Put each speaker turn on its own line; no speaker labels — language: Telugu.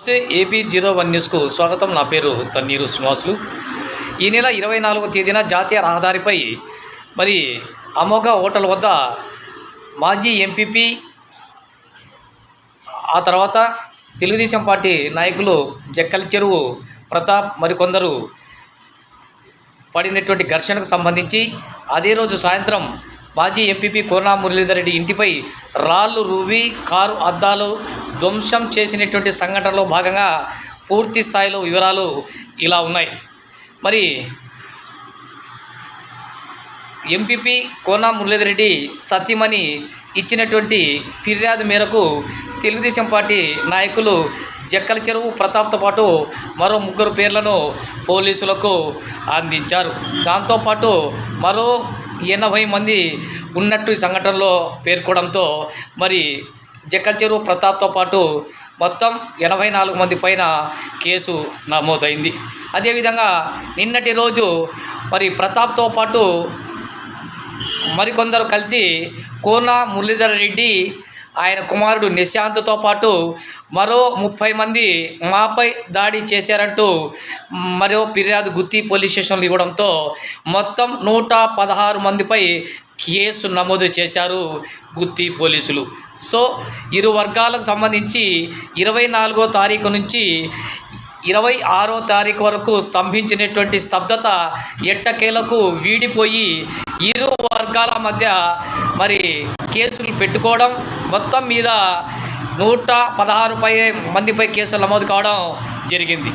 నమస్తే ఏపీ జీరో వన్ న్యూస్కు స్వాగతం. నా పేరు తన్నీరు శ్రీనివాసులు. ఈ నెల ఇరవై నాలుగో తేదీన జాతీయ రహదారిపై మరి అమోఘ హోటల్ వద్ద మాజీ ఎంపీపీ ఆ తర్వాత తెలుగుదేశం పార్టీ నాయకులు జక్కల చెరువు ప్రతాప్ మరికొందరు పడినటువంటి ఘర్షణకు సంబంధించి అదే రోజు సాయంత్రం మాజీ ఎంపీపీ కోనా మురళీధర్ రెడ్డి ఇంటిపై రాళ్ళు రువి కారు అద్దాలు ధ్వంసం చేసినటువంటి సంఘటనలో భాగంగా పూర్తి స్థాయిలో వివరాలు ఇలా ఉన్నాయి. మరి ఎంపీపీ కోనా మురళీధరెడ్డి సతీమణి ఇచ్చినటువంటి ఫిర్యాదు మేరకు తెలుగుదేశం పార్టీ నాయకులు జక్కల చెరువు ప్రతాప్తో పాటు మరో ముగ్గురు పేర్లను పోలీసులకు అందించారు. దాంతోపాటు మరో ఎనభై మంది ఉన్నట్టు ఈ సంఘటనలో పేర్కోవడంతో మరి జక్కల చెరువు ప్రతాప్తో పాటు మొత్తం ఎనభై నాలుగు మంది పైన కేసు నమోదైంది. అదేవిధంగా నిన్నటి రోజు మరి ప్రతాప్తో పాటు మరికొందరు కలిసి కోన మురళీధర్ రెడ్డి ఆయన కుమారుడు నిశాంత్తో పాటు మరో ముప్పై మంది మాపై దాడి చేశారంటూ మరో ఫిర్యాదు గుత్తి పోలీస్ స్టేషన్లు ఇవ్వడంతో మొత్తం నూట పదహారు మందిపై కేసు నమోదు చేశారు గుత్తి పోలీసులు. సో ఇరు వర్గాలకు సంబంధించి ఇరవై నాలుగో తారీఖు నుంచి ఇరవై ఆరో తారీఖు వరకు స్తంభించినటువంటి స్తబ్దత ఎట్టకేలకు వీడిపోయి ఇరు వర్గాల మధ్య మరి కేసులు పెట్టుకోవడం మొత్తం మీద నూట పదహారు పై మందిపై కేసులు నమోదు కావడం జరిగింది.